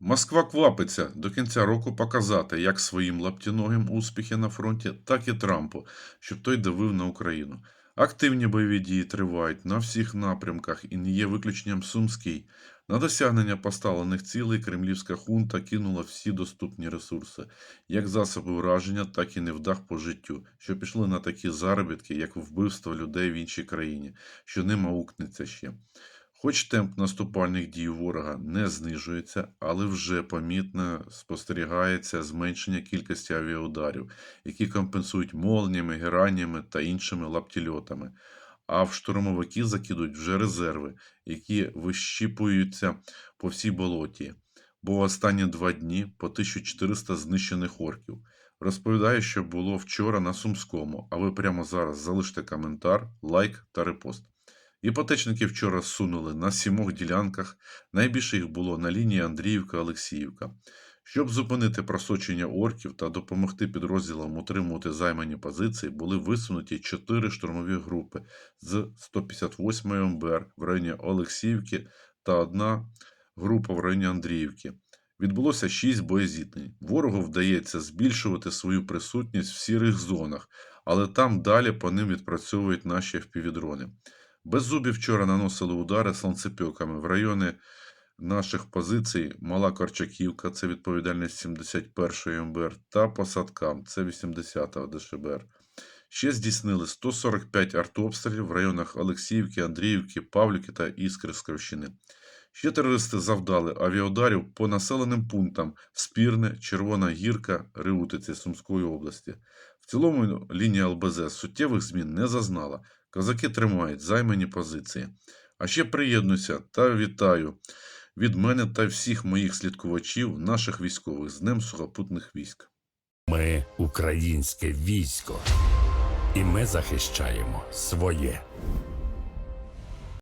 Москва квапиться до кінця року показати як своїм лаптіногим успіхи на фронті, так і Трампу, щоб той давив на Україну. Активні бойові дії тривають на всіх напрямках і не є виключенням Сумський. На досягнення поставлених цілей кремлівська хунта кинула всі доступні ресурси, як засоби враження, так і невдах по життю, що пішли на такі заробітки, як вбивство людей в іншій країні, що ним аукнеться ще. Хоч темп наступальних дій ворога не знижується, але вже помітно спостерігається зменшення кількості авіаударів, які компенсують молніями, гераніями та іншими лаптільотами. А в штурмовики закидують вже резерви, які вищіпуються по всій болоті. Бо останні два дні по 1400 знищених орків. Розповідаю, що було вчора на Сумському, а ви прямо зараз залиште коментар, лайк та репост. Іпотечники вчора сунули на сімох ділянках, найбільше їх було на лінії Андріївка-Олексіївка. Щоб зупинити просочення орків та допомогти підрозділам утримувати займані позиції, були висунуті чотири штурмові групи з 158 МБР в районі Олексіївки та одна група в районі Андріївки. Відбулося шість боєзіткнень. Ворогу вдається збільшувати свою присутність в сірих зонах, але там далі по ним відпрацьовують наші впівдрони. Беззубі вчора наносили удари сланцепьоками в районі наших позицій Мала Корчаківка, це відповідальність 71-ї МБР, та посадкам, це 80-го ДШБР. Ще здійснили 145 артобстрілів в районах Олексіївки, Андріївки, Павлівки та Іскрівськовщини. Ще терористи завдали авіаударів по населеним пунктам Спірне, Червона Гірка, Реутиці Сумської області. В цілому лінія ЛБЗ суттєвих змін не зазнала. Козаки тримають займані позиції. А ще приєднуюся та вітаю від мене та всіх моїх слідкувачів, наших військових з Днем сухопутних військ. Ми українське військо, і ми захищаємо своє.